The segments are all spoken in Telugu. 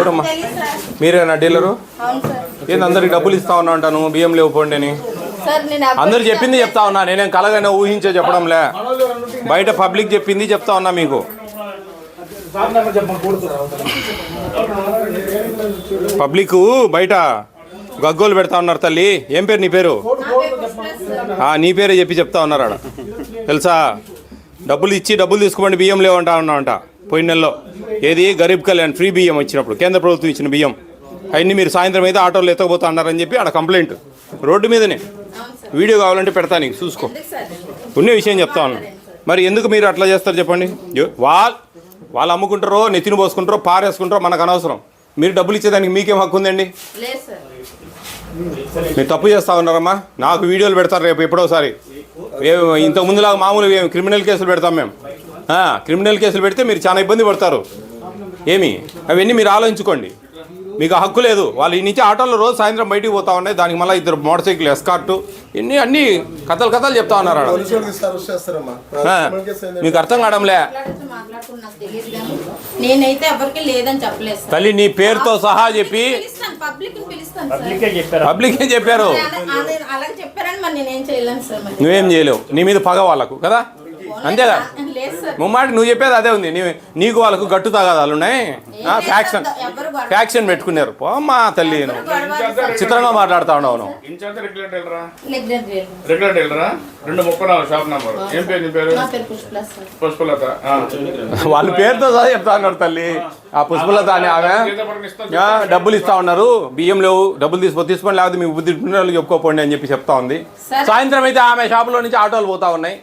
ఎవరమ్మా? మీరేనా డీలరు? ఏంది అందరికి డబ్బులు ఇస్తా ఉన్నా అంటాను? బియ్యం లేవు పోండి అని అందరు చెప్పింది చెప్తా ఉన్నా. నేనేం కలగానే ఊహించే చెప్పడంలే. బయట పబ్లిక్ చెప్పింది చెప్తా ఉన్నా మీకు. పబ్లిక్ బయట గగ్గోలు పెడతా ఉన్నారు తల్లి. ఏం పేరు నీ పేరు? నా పేరు చెప్పి చెప్తా ఉన్నారు ఆడ. తెలుసా? డబ్బులు ఇచ్చి డబ్బులు తీసుకోండి బియ్యం లేవంటా ఉన్నామంట పోయిన నెలలో ఏది? గరీబ్ కళ్యాణ్ ఫ్రీ బియ్యం వచ్చినప్పుడు కేంద్ర ప్రభుత్వం ఇచ్చిన బియ్యం. అవన్నీ మీరు సాయంత్రం అయితే ఆటోలో ఎత్తకపోతా అన్నారని చెప్పి ఆడ కంప్లైంట్. రోడ్డు మీదనే. వీడియో కావాలంటే పెడతా నీకు చూసుకో. ఉన్న విషయం చెప్తా ఉన్నా. మరి ఎందుకు మీరు అట్లా చేస్తారు చెప్పండి? వాళ్ళు వాళ్ళు అమ్ముకుంటారో నెత్తిని పోసుకుంటారో పారేసుకుంటారో మనకు అనవసరం. మీరు డబ్బులు ఇచ్చేదానికి మీకేం హక్కు ఉందండి? మీరు తప్పు చేస్తా ఉన్నారమ్మా. నాకు వీడియోలు పెడతారు రేపు ఎప్పుడోసారి. ఏ ఇంత ముందులాగా మామూలుగా ఏం క్రిమినల్ కేసులు పెడతాం మేము. క్రిమినల్ కేసులు పెడితే మీరు చాలా ఇబ్బంది పడతారు. ఏమి? అవన్నీ మీరు ఆలోచించుకోండి. మీకు ఆ హక్కు లేదు. వాళ్ళు ఈ నుంచి ఆటోలో రోజు సాయంత్రం బయటికి పోతా ఉన్నాయి. దానికి మళ్ళీ ఇద్దరు మోటార్ సైకిల్ ఎస్కార్టు ఇన్ని అన్ని కథలు కథలు చెప్తా ఉన్నారు మీకు అర్థం కావడంలే తల్లి నీ పేరుతో సహా చెప్పి పబ్లిక్ చెప్పారు. పబ్లిక్ ఏం చెప్పారు అలా- అలా- అలాగే చెప్పారని మరి నేనేం చేయలేను సార్ మరి. నువ్వేం చేయలేవు. నీ మీద పగ వాళ్ళకు కదా? అంతేగా ముమ్మాటి నువ్వు చెప్పేది అదే ఉంది. నీ నీకు వాళ్ళకు గట్టు తగాదాలు ఉన్నాయి? ఫ్యాక్షన్ ఫ్యాక్షన్ పెట్టుకున్నారు. పోమ్మా తల్లి. చిత్రంగా మాట్లాడుతా ఉన్నావు నువ్వు. ఆ. వాళ్ళ పేరుతో సహా చెప్తా ఉన్నారు తల్లి. ఆ పుష్పలత అని ఆమె. డబ్బులు ఇస్తా ఉన్నారు. బియ్యం లేవు. డబ్బులు తీసుకో తీసుకోండి. లేకపోతే మీ బుద్ధి వాళ్ళు చెప్పుకోపోండి అని చెప్పి చెప్తా ఉంది. సాయంత్రం అయితే ఆమె షాపులో నుంచి ఆటోలు పోతా ఉన్నాయి.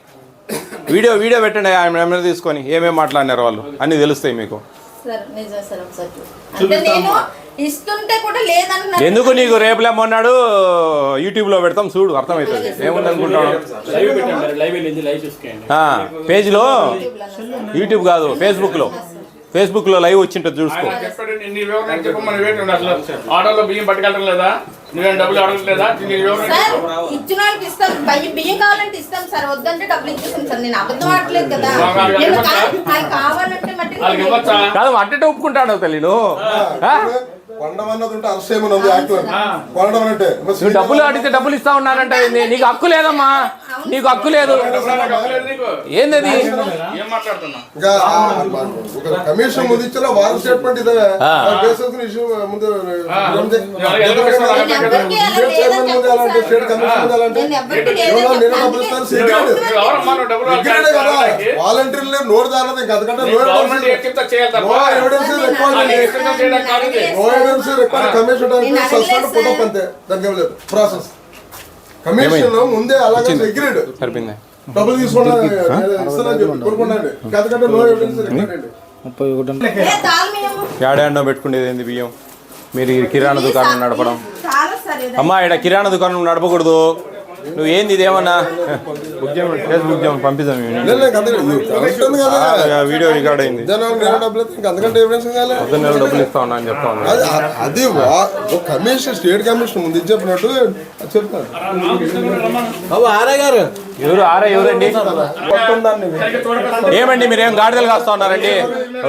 వీడియో వీడియో పెట్టండి ఆమె నెంబర్ తీసుకొని ఏమేమి మాట్లాడినారు వాళ్ళు? అన్నీ తెలుస్తాయి మీకు. సార్ నిజం సార్ ఒకసారి చూ- అంటే నేను ఇస్తుంటే కూడా లేదన్నారు ఎందుకు నీకు రేపులే మొన్నాడు యూట్యూబ్లో పెడతాం చూడు అర్థమవుతుంది ఏముంది అనుకుంటాను లైవ్ పెట్టండి లైవ్ వెళ్ళింది లైవ్ చూసుకోండి. ఆ, పేజ్లో యూట్యూబ్ కాదు ఫేస్బుక్లో ఫేస్బుక్లో లైవ్ వచ్చింటుంది చూసుకో ఆటోలో బియ్యం పట్టుకెళ్ళడం లేదా నువ్వేం డబ్బులు అడగట్లేదా? నీ వివరణ సార్ ఇచ్చిన వాళ్ళకి ఇస్తాం. బియ్యం బియ్యం కావాలంటే ఇస్తాం సార్. వద్దంటే డబ్బులు ఇచ్చేసాం సార్. నేను అబద్ధం ఆడలేదు కదా. వాళ్ళకి నేను ఇవ్వచ్చా? కా- నాకు కావాలంటే మట్టి వాళ్ళకి ఇవ్వచ్చా? కాదు అట్టటే ఒప్పుకుంటాడు తల్లి నువ్వు. ఆ? కొండం అన్నది ఉంటే అరెస్ట్ చేయమని ఉంది యాక్ట్లో. కొనడం అంటే నువ్వు డబ్బులు అడిగితే డబ్బులు ఇస్తా ఉన్నానంటే ఏంది? నీకు హక్కు లేదమ్మా. నీకు హక్కు లేదు. ఏంది కమిషన్ వారం స్టేట్మెంట్ ఇదే? వాలంటీర్లు నోరు దారదు ఇంకా. అంతకంటే నో గవర్నమెంట్ ఏం ఎవిడెన్స్ చెప్తా చేయాలి తప్ప నో ఎవిడెన్స్ రికార్డ్ అది ఎక్స్టెన్షన్ చేయడానికి కాదు ఇది. No evidence record commission suspend దానికి లేదు. ప్రాసెస్ కమిషన్ ముందే అలాగే సెక్యూరిటీ సరిపోయింది. డబ్బులు తాల్మీయము? ఏడాడో పెట్టుకునేది ఏంది బియ్యం? మీరు ఈ కిరాణా దుకాణం నడపడం. చాలా సార్ ఇది. అమ్మా ఇక్కడ కిరాణా దుకాణం నడపకూడదు. నువ్వు ఏంది ఇదేమన్నా బుక్ చేయమని ఫేస్బుక్ చేయమని పంపిద్దాం వీడియో రికార్డ్ అయింది. అంతకంటే ఎవిడెన్స్ నెల డబ్బులు ఇస్తా ఉన్నా అని చెప్తా ఉన్నా. అది కమిషన్ స్టేట్ కమిషన్ ముందు చెప్పినట్టు చెప్తాను ఎవరు ఆరా ఎవరండి? ఏమండి మీరు ఏం గాడిదలు కాస్తా ఉన్నారండి?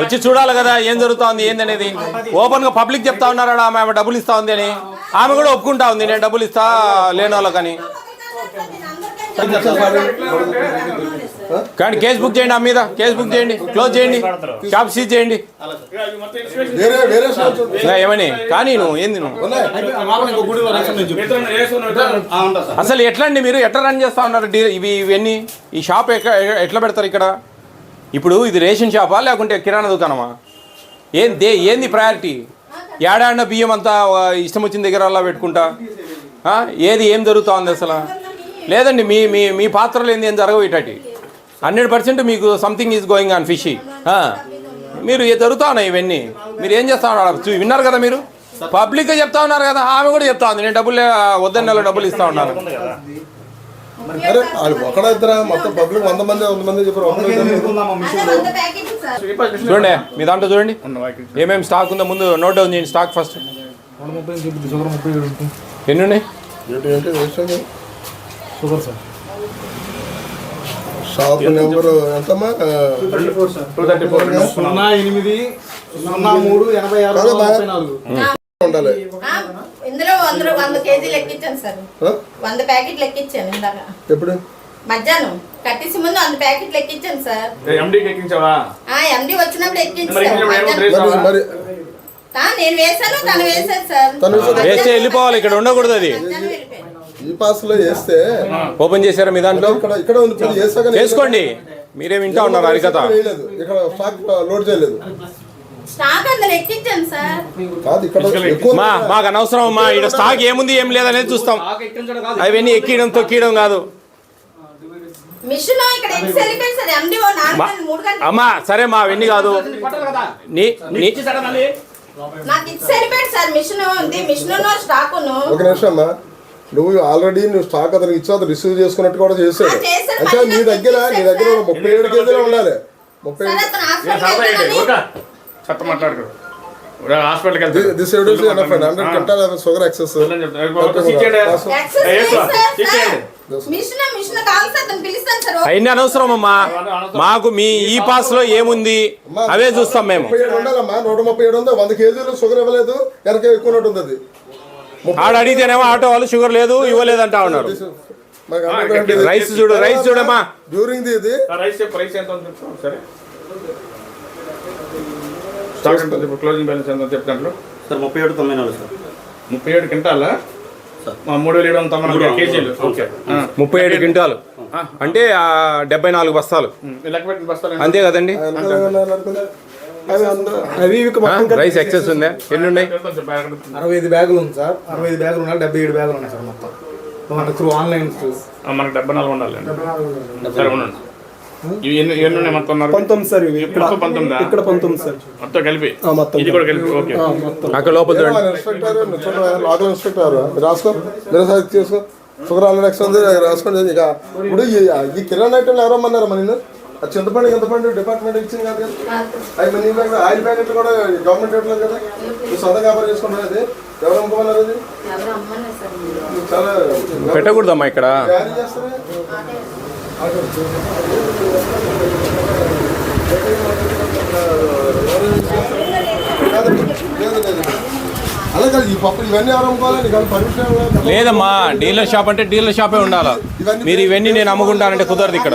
వచ్చి చూడాలి కదా ఏం జరుగుతోంది ఏందనేది? ఓపెన్గా పబ్లిక్ చెప్తా ఉన్నారు ఆమె డబ్బులు ఇస్తా ఉంది అని? ఆమె కూడా ఒప్పుకుంటా ఉంది నేను డబ్బులు ఇస్తా లేని వాళ్ళకని. కానీ కేసు బుక్ చేయండి ఆ మీద కేసు బుక్ చేయండి క్లోజ్ చేయండి షాప్ సీజ్ చేయండి. ఏమని? కానీ నువ్వు ఏంది నువ్వు? అసలు ఎట్లా అండి మీరు? ఎట్లా రన్ చేస్తా ఉన్నారు? డీ- ఇవి ఇవన్నీ? ఈ షాప్ ఎట్లా పెడతారు ఇక్కడ? ఇప్పుడు ఇది రేషన్ షాపా లేకుంటే కిరాణా దుకాణమా? ఏం దే ఏంది ప్రయారిటీ ఏడాడిన బియ్యం అంతా ఇష్టం వచ్చిన దగ్గర అలా పెట్టుకుంటా? ఆ? ఏది ఏం జరుగుతూ ఉంది అసలు? లేదండి మీ మీ మీ పాత్రలు ఏంది ఏం జరగవు ఇటటి. హండ్రెడ్ పర్సెంట్ మీకు something is going on fish మీరు ఏ జరుగుతా ఉన్నాయి ఇవన్నీ? మీరు ఏం చేస్తా ఉన్నారు? చూ- విన్నారు కదా మీరు? పబ్లిక్గా చెప్తా ఉన్నారు కదా ఆమె కూడా చెప్తా ఉంది. నేను డబ్బులు వద్దని నెల డబ్బులు ఇస్తా ఉన్నాను అరే వాళ్ళు ఒకడ ఇద్దరా? మొత్తం పబ్లిక్ వంద మంది వంద చెప్పారు. చూడండి మీ దాంట్లో చూడండి. ఏమేమి స్టాక్ ఉందో ముందు నోట్ డౌన్ చేయండి స్టాక్ ఫస్ట్ ఎన్ని ఉన్నాయి? ఏంటి వేస్ట్ షాప్ నెంబర్ ఎంతమ్మా? Two thirty four. సున్నా ఎనిమిది సున్నా మూడు ఎనభై ఆరు నాలుగు. ఉండాలి. ఇందులో వంద వంద కేజీలు ఎక్కించాను సార్? వంద ప్యాకెట్లు ఎక్కించాను ఇందాక. ఎప్పుడు? మధ్యాహ్నం. కట్టేసి ముందు వంద ప్యాకెట్లు ఎక్కించాను సార్ ఎండీకి ఎక్కించావా? ఆ ఎండి వచ్చినప్పుడు ఎక్కించాను నేను వేసాను తను వేసాను సార్. వేస్తే వెళ్ళిపోవాలి ఇక్కడ ఉండకూడదు అది. ఈ పాస్లో వేస్తే ఓపెన్ చేశారా మీ దాంట్లో? ఇక్కడ ఇక్కడ ఉంది ఇప్పుడు వేసాక చేసుకోండి. మీరే వింటా ఉన్నారు హరికథ? ఇక్కడ స్టాక్ లోడ్ చేయలేదు. స్టాక్ అందులో ఎక్కించాను సార్. కాదు ఇక్కడ ఎక్కువ మా మాకు అనవసరం అమ్మా. ఇక్కడ స్టాక్ ఏముంది ఏం లేదనేది చూస్తాం. అవన్నీ ఎక్కియడం తొక్కియడం కాదు. అమ్మా సరే మా అవన్నీ కాదు. నాకు ఇచ్చి వెళ్ళిపోయాడు సార్ మిషన్ ఉంది. మిషన్ స్టాకును. ఒక నిమిషం అమ్మా. నువ్వు ఆల్రెడీ నువ్వు స్టాక్ అతనికి ఇచ్చి అతను రిసీవ్ చేసుకున్నట్టు కూడా చేశాడు. అంటే నీ దగ్గర నీ దగ్గర ఒక ముప్పై ఏడు కేజీలు ఉండాలి. ముప్పై సార్ అతను ఏ హాస్పిటల్ సరదా ఏంటి? వెళ్తానని ఊరుకో. చెత్త మాట్లాడుకో. హాస్పిటల్కి వెళ్తా దిస్ ఎవిడెన్స్ ఎనఫ్ హండ్రెడ్ కంటాల షుగర్ ఎక్సెస్ అవన్నీ అనవసరం. అమ్మా మాకు మీ ఈ పాస్లో ఏముంది? అవే చూస్తాం మేము. ఏడు ఉండాలమ్మా. నూట ముప్పై ఏడు ఉంది. వంద కేజీలు షుగర్ ఇవ్వలేదు. వెనక ఎక్కువ ఉన్నట్టు ఉంది అది ఆడ అడిగితేనేమో ఆటో వాళ్ళు షుగర్ లేదు ఇవ్వలేదంటా ఉన్నారు రైస్ చూడు, రైస్ చూడమ్మా. డ్యూరింగ్ ది ఇది. రైస్ ప్రైస్ ఎంత ఉంది చెప్పు సరే స్టాక్ ఎంత చెప్పు క్లోజింగ్ బ్యాలెన్స్ ఎంత చెప్తాను సార్ ముప్పై ఏడు తొంభై నాలుగు సార్. ముప్పై ఏడు క్వింటాలా? మా మూడు వేల ఏడు వందల తొంభై నాలుగు కేజీలు. ఓకే. ముప్పై ఏడు క్వింటాలు. అంటే ఆ, డెబ్బై నాలుగు బస్తాలు. లెక్క పెట్టిన బస్తాలు? అంతే కదండి? అవి అందరూ అవి ఇవి ఆ, రైస్ ఎక్సెస్ ఉందా? ఎన్ని ఉన్నాయి. అరవై ఐదు బ్యాగులు ఉంది సార్. అరవై ఐదు బ్యాగులు ఉన్నాయి డెబ్బై ఏడు బ్యాగులు ఉన్నాయి సార్ మొత్తం. మన త్రూ ఆన్లైన్ త్రూ. ఆ, మనకు డెబ్బై నాలుగు ఉండాలి సరే ఉండండి. ఇవి ఎన్ని ఎన్ని ఉన్నాయి మొత్తం ఉన్నారు? పంతొమ్మిది సార్ ఇవి. ఇక్కడ పంతొమ్మిదా? ఇక్కడ పంతొమ్మిది సార్. మొత్తం కలిపి? ఆ, మొత్తం ఇది కూడా కలిపి. ఓకే. ఆ, మొత్తం. అక్కడ లోపల చూడండి. ఇన్స్పెక్టర్ చూడండి లోకల్ ఇన్స్పెక్టర్ మీరు రాసుకో మీరు సార్ చేసుకో. షుగర్ ఆల్రెడీ ఎక్స్ ఉంది రాసుకోండి ఇక. ఇప్పుడు ఈ ఈ కిరాణా ఐటమ్ ఎవరమ్మన్నారు మన చింతపండు చింతపండు డిపార్ట్మెంట్ ఇచ్చింది కాదు. కదా. అవి మన ఆయిల్ ప్యాకెట్లు కూడా గవర్నమెంట్ ఇవ్వట్లేదు కదా. నువ్వు సొంతంగా వ్యాపారం చేసుకుంటారు అది ఎవరు అమ్ముకోమన్నారు అది చాలా పెట్టకూడదమ్మా ఇక్కడ. తయారు చేస్తారా? అమ్ముకోవాలి? లేదమ్మా డీలర్ షాప్ అంటే డీలర్ షాపే ఉండాలా. మీరు ఇవన్నీ నేను అమ్ముకుంటానంటే కుదరదు ఇక్కడ.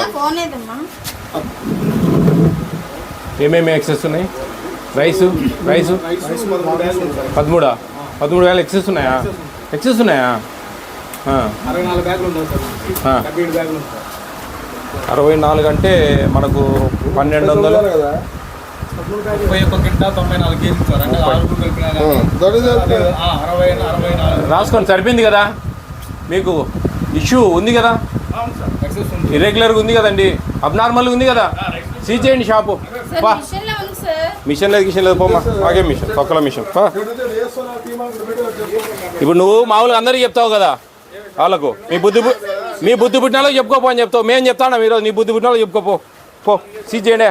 ఏమేమి ఎక్సెస్ ఉన్నాయి? రైసు రైసు పదమూడా? పదమూడు వేల ఎక్సెస్ ఉన్నాయా? ఎక్సెస్ ఉన్నాయా? ఆ, అరవై నాలుగు అంటే మనకు పన్నెండు వందలు. రాసుకోండి సరిపోయింది కదా? మీకు ఇష్యూ ఉంది కదా? ఇర్రెగ్యులర్గా ఉంది కదండి. అబ్నార్మల్గా ఉంది కదా? సీజ్ చేయండి షాపు మిషన్ లేదు గిషన్ లేదు పోమా ఆగే మిషన్ పక్కల మిషన్ ఇప్పుడు నువ్వు మామూలుగా అందరికి చెప్తావు కదా? వాళ్ళకు. మీ బుద్ధి మీ బుద్ధి పుట్టిన వాళ్ళకి చెప్పుకోపో అని చెప్తావు. మేము చెప్తాను మీరు నీ బుద్ధి పుట్టిన వాళ్ళకి చెప్పుకోపో. పో. సీజ్ చేయండి.